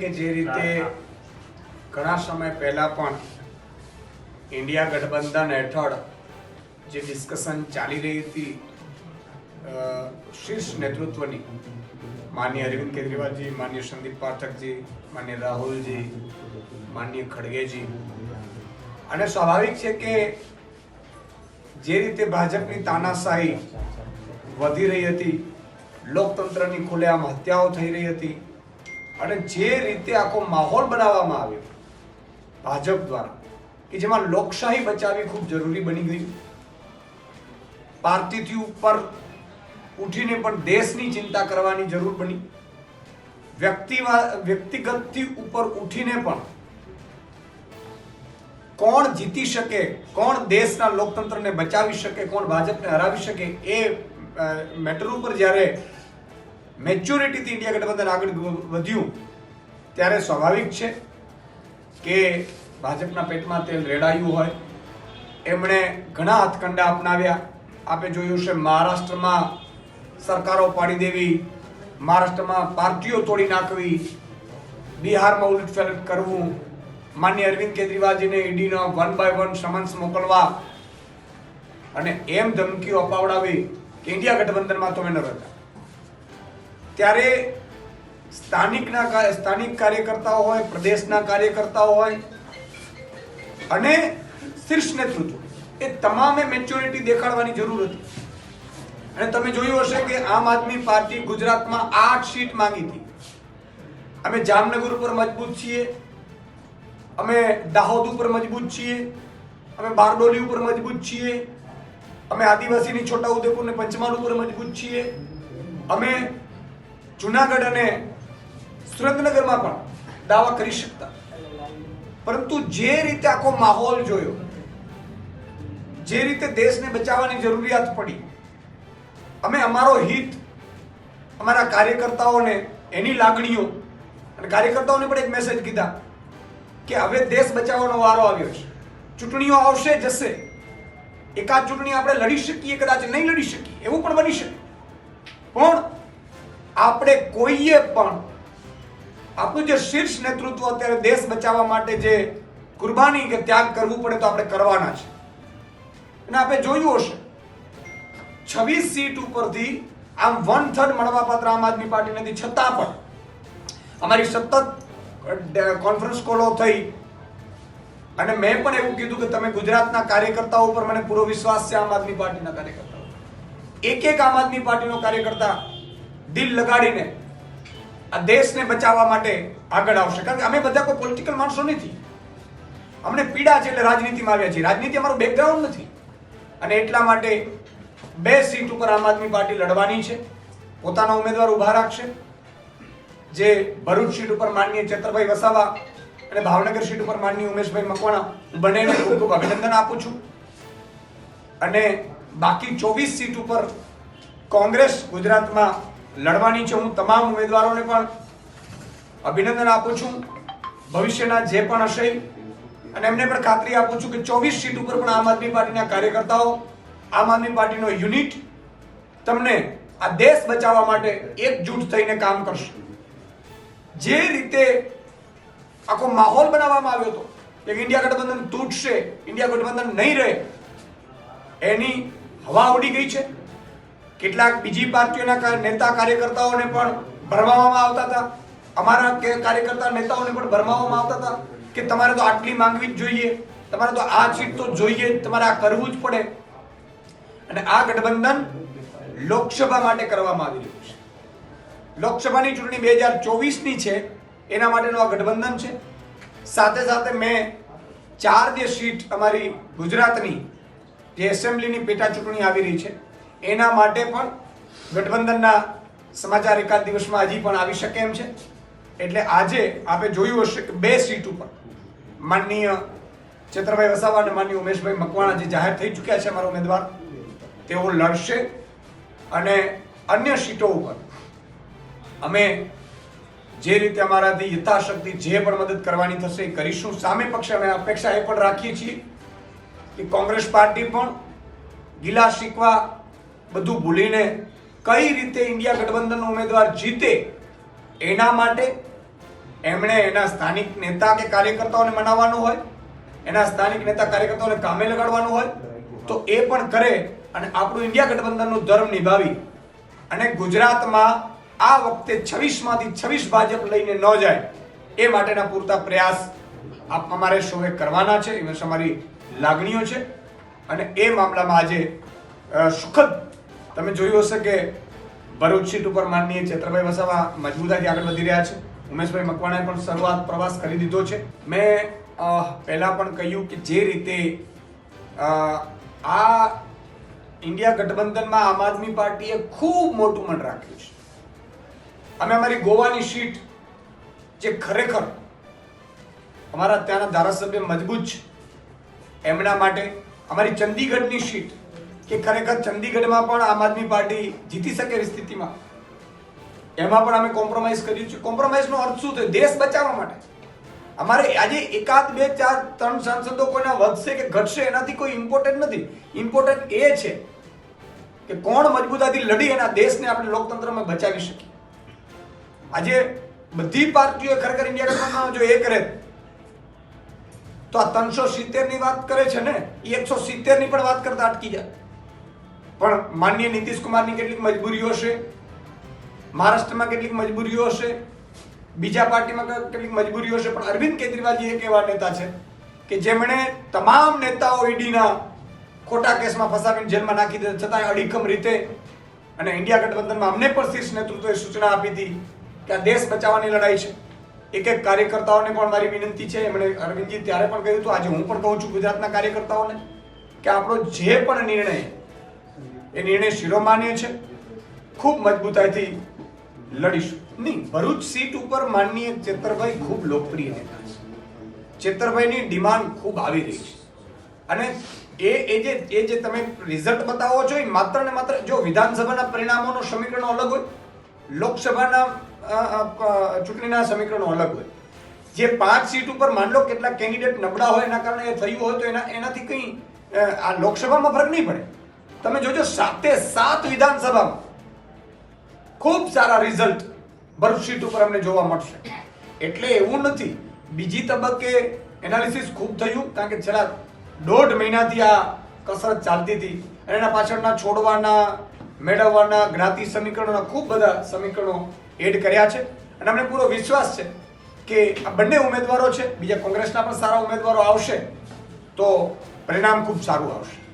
કે જે રીતે ઘણા સમય પહેલા પણ ઇન્ડિયા ગઠબંધન હેઠળ જે ડિસ્કશન ચાલી રહી હતી શીર્ષ નેતૃત્વની, માન્ય અરવિંદ કેજરીવાલજી, માન્ય સંદીપ પાઠકજી, માન્ય રાહુલજી, માન્ય ખડગેજી. અને સ્વાભાવિક છે કે જે રીતે ભાજપની તાનાશાહી વધી રહી હતી, લોકતંત્રની ખુલ્લેઆમ હત્યાઓ થઈ રહી હતી અને જે રીતે આખો માહોલ બનાવવામાં આવ્યો, ભાજપ દ્વારા, કે જેમાં લોકશાહી બચાવવી ખૂબ જરૂરી બની ગઈ પાર્ટીથી ઉપર ઉઠીને પણ દેશની ચિંતા કરવાની જરૂર બની. વ્યક્તિવા વ્યક્તિગતથી ઉપર ઉઠીને પણ કોણ જીતી શકે, કોણ દેશના લોકતંત્રને બચાવી શકે, કોણ ભાજપને હરાવી શકે એ મેટર ઉપર જ્યારે મેચ્યોરિટીથી ઇન્ડિયા ગઠબંધન આગળ વધ્યું, ત્યારે સ્વાભાવિક છે કે ભાજપના પેટમાં તેલ રેડાયું હોય. એમણે ઘણા હાથકંડા અપનાવ્યા. આપે જોયું છે મહારાષ્ટ્રમાં સરકારો પાડી દેવી, મહારાષ્ટ્રમાં પાર્ટીઓ તોડી નાખવી, બિહારમાં ઉલટફેલટ કરવું, માન્ય અરવિંદ કેજરીવાલજીને ઈડીનો વન બાય વન સમન્સ મોકલવા અને એમ ધમકીઓ અપાવડાવી કે ઇન્ડિયા ગઠબંધનમાં તમે ન રહેતા. ત્યારે સ્થાનિકના સ્થાનિક કાર્યકર્તાઓ હોય, પ્રદેશના કાર્યકર્તાઓ હોય અને શીર્ષ નેતૃત્વ. એ તમામે મેચ્યોરિટી દેખાડવાની જરૂર હતી. અને તમે જોયું હશે કે આમ આદમી પાર્ટી ગુજરાતમાં આઠ સીટ માંગી હતી. અમે જામનગર ઉપર મજબૂત છીએ. અમે દાહોદ ઉપર મજબૂત છીએ. અમે બારડોલી ઉપર મજબૂત છીએ. અમે આદિવાસીની છોટાઉદેપુર ને પંચમહાલ ઉપર મજબૂત છીએ. અમે જુનાગઢ અને સુરેન્દ્રનગરમાં પણ દાવા કરી શકતા. પરંતુ જે રીતે આખો માહોલ જોયો, જે રીતે દેશને બચાવવાની જરૂરિયાત પડી, અમે અમારો હિત, અમારા કાર્યકર્તાઓને એની લાગણીઓ અને કાર્યકર્તાઓને પણ એક મેસેજ કીધા કે હવે દેશ બચાવવાનો વારો આવ્યો છે. ચૂંટણીઓ આવશે, જશે. એકાદ ચૂંટણી આપણે લડી શકીએ, કદાચ નહીં લડી શકીએ, એવું પણ બની શકે. પણ આપણે કોઈએ પણ આપણું જે શીર્ષ નેતૃત્વ અત્યારે દેશ બચાવવા માટે જે કુરબાની કે ત્યાગ કરવું પડે તો આપણે કરવાના છે. અને આપણે જોયું હશે, છવ્વીસ સીટ ઉપરથી આમ વન થર્ડ મળવાપાત્ર આમ આદમી પાર્ટી નથી, છતાં પણ અમારી સતત કોન્ફરન્સ કોલો થઈ. અને મેં પણ એવું કીધું કે તમે ગુજરાતના કાર્યકર્તાઓ ઉપર મને પૂરો વિશ્વાસ છે આમ આદમી પાર્ટીના કાર્યકર્તાઓ એક એક આમ આદમી પાર્ટીનો કાર્યકર્તા દિલ લગાડીને આ દેશને બચાવવા માટે આગળ આવશે. કારણ કે અમે બધા કોઈ પોલિટિકલ માણસો નથી. અમને પીડા છે એટલે રાજનીતિમાં આવ્યા છીએ. રાજનીતિ અમારું બેકગ્રાઉન્ડ નથી. અને એટલા માટે બે સીટ ઉપર આમ આદમી પાર્ટી લડવાની છે. પોતાના ઉમેદવાર ઊભા રાખશે. જે ભરૂચ સીટ ઉપર માનનીય ચેતરભાઈ વસાવા અને ભાવનગર સીટ ઉપર માનનીય ઉમેશભાઈ મકવાણા બંનેને ખૂબ ખૂબ અભિનંદન આપું છું. અને બાકી ચોવીસ સીટ ઉપર કોંગ્રેસ ગુજરાતમાં લડવાની છે. હું તમામ ઉમેદવારોને પણ અભિનંદન આપું છું. ભવિષ્યના જે પણ હશે, અને એમને પણ ખાતરી આપું છું કે ચોવીસ સીટ ઉપર પણ આમ આદમી પાર્ટીના કાર્યકર્તાઓ, આમ આદમી પાર્ટીનો યુનિટ તમને આ દેશ બચાવવા માટે એકજૂટ થઈને કામ કરશે. જે રીતે આખો માહોલ બનાવવામાં આવ્યો હતો કે ઇન્ડિયા ગઠબંધન તૂટશે, ઇન્ડિયા ગઠબંધન નહીં રહે, એની હવા ઉડી ગઈ છે. કેટલાક બીજી પાર્ટીઓના નેતા કાર્યકર્તાઓને પણ ભરમાવવામાં આવતા હતા. અમારા કાર્યકર્તા નેતાઓને પણ ભરમાવવામાં આવતા હતા કે તમારે તો આટલી માંગવી જ જોઈએ. તમારે તો આ સીટ તો જોઈએ, તમારે આ કરવું જ પડે. અને આ ગઠબંધન લોકસભા માટે કરવામાં આવી રહ્યું છે. લોકસભાની ચૂંટણી બે હજાર ચોવીસની છે, એના માટેનું આ ગઠબંધન છે. સાથે સાથે મેં ચાર જે સીટ અમારી ગુજરાતની, જે એસેમ્બલીની પેટા ચૂંટણી આવી રહી છે એના માટે પણ ગઠબંધનના સમાચાર એકાદ દિવસમાં હજી પણ આવી શકે એમ છે. એટલે આજે આપણે જોયું હશે કે બે સીટ ઉપર માનનીય ચેતરભાઈ વસાવા અને માનનીય ઉમેશભાઈ મકવાણા જે જાહેર થઈ ચૂક્યા છે અમારા ઉમેદવાર, તેઓ લડશે. અને અન્ય સીટો ઉપર અમે જે રીતે અમારાથી યથાશક્તિ જે પણ મદદ કરવાની થશે એ કરીશું. સામે પક્ષે અમે અપેક્ષા એ પણ રાખીએ છીએ કે કોંગ્રેસ પાર્ટી પણ ગિલા શીખવા બધું ભૂલીને કઈ રીતે ઇન્ડિયા ગઠબંધનનો ઉમેદવાર જીતે એના માટે એમણે એના સ્થાનિક નેતા કે કાર્યકર્તાઓને મનાવવાનું હોય, એના સ્થાનિક નેતા કાર્યકર્તાઓને કામે લગાડવાનું હોય, તો એ પણ કરે અને આપણું ઇન્ડિયા ગઠબંધનનું ધર્મ નિભાવી અને ગુજરાતમાં આ વખતે છવ્વીસમાંથી છવ્વીસ ભાજપ લઈને ન જાય એ માટેના પૂરતા પ્રયાસ આપ અમારે શોએ કરવાના છે, એ અમારી લાગણીઓ છે અને એ મામલામાં આજે સુખદ તમે જોયું હશે કે ભરૂચ સીટ ઉપર માનનીય ચેત્રભાઈ વસાવા મજબૂતાથી આગળ વધી રહ્યા છે. ઉમેશભાઈ મકવાણાએ પણ શરૂઆત પ્રવાસ કરી દીધો છે. મેં પહેલાં પણ કહ્યું કે જે રીતે આ ઇન્ડિયા ગઠબંધનમાં આમ આદમી પાર્ટીએ ખૂબ મોટું મન રાખ્યું છે. અમે અમારી ગોવાની સીટ, જે ખરેખર અમારા ત્યાંના ધારાસભ્ય મજબૂત છે. એમના માટે અમારી ચંદીગઢની સીટ કે ખરેખર ચંદીગઢમાં પણ આમ આદમી પાર્ટી જીતી શકે એવી સ્થિતિમાં? એમાં પણ અમે કોમ્પ્રોમાઇઝ કર્યું છે. કોમ્પ્રોમાઇઝનો અર્થ શું થયો? દેશ બચાવવા માટે. અમારે આજે એકાદ, બે, ચાર, ત્રણ સાંસદો કોઈના વધશે કે ઘટશે એનાથી કોઈ ઇમ્પોર્ટન્ટ નથી. ઇમ્પોર્ટન્ટ એ છે કે કોણ મજબૂતાથી લડી એના દેશને આપણે લોકતંત્રમાં બચાવી શકીએ. આજે બધી પાર્ટીઓ ખરેખર ઇન્ડિયા ગઠબંધનમાં જો એ કરે, તો આ ત્રણસો સિત્તેરની વાત કરે છે ને, એ એકસો સિત્તેરની પણ વાત કરતા અટકી જાય. પણ માનનીય નીતિશ કુમારની કેટલીક મજબૂરીઓ હશે? મહારાષ્ટ્રમાં કેટલીક મજબૂરીઓ હશે? બીજા પાર્ટીમાં કેટલીક મજબૂરીઓ હશે? પણ અરવિંદ કેજરીવાલજી એક એવા નેતા છે કે જેમણે તમામ નેતાઓ ઈડીના ખોટા કેસમાં ફસાવીને જેલમાં નાખી દીધા છતાંય અડીખમ રીતે અને ઇન્ડિયા ગઠબંધનમાં અમને પણ શીર્ષ નેતૃત્વએ સૂચના આપી હતી કે આ દેશ બચાવવાની લડાઈ છે. એક એક કાર્યકર્તાઓને પણ મારી વિનંતી છે. એમણે અરવિંદજી ત્યારે પણ કહ્યું હતું, આજે હું પણ કહું છું ગુજરાતના કાર્યકર્તાઓને, કે આપણો જે પણ નિર્ણય એ નિર્ણય શિરોમાન્ય છે ખૂબ મજબૂતાઈથી લડીશું. નહીં, ભરૂચ સીટ ઉપર માનનીય ચેતરભાઈ ખૂબ લોકપ્રિય નેતા છે. ચેતરભાઈની ડિમાન્ડ ખૂબ આવી રહી છે. અને એ એ જે એ જે તમે રિઝલ્ટ બતાવો છો એ માત્ર ને માત્ર જો વિધાનસભાના પરિણામોનો સમીકરણો અલગ હોય, લોકસભાના ચૂંટણીના સમીકરણો અલગ હોય, જે પાંચ સીટ ઉપર માન લો કેટલા કેન્ડિડેટ નબળા હોય એના કારણે એ થયું હોય તો એના, એનાથી કંઈ આ લોકસભામાં ફરક નહીં પડે. તમે જોજો, સાતે સાત વિધાનસભામાં ખૂબ સારા રિઝલ્ટ સીટ ઉપર અમને જોવા મળશે. એટલે એવું નથી. બીજી તબક્કે એનાલિસિસ ખૂબ થયું, કારણ કે છેલ્લા દોઢ મહિનાથી આ કસરત ચાલતી હતી. અને એના પાછળના છોડવાના, મેળવવાના, જ્ઞાતિ સમીકરણોના ખૂબ બધા સમીકરણો એડ કર્યા છે. અને અમને પૂરો વિશ્વાસ છે કે આ બંને ઉમેદવારો છે. બીજા કોંગ્રેસના પણ સારા ઉમેદવારો આવશે, તો પરિણામ ખૂબ સારું આવશે.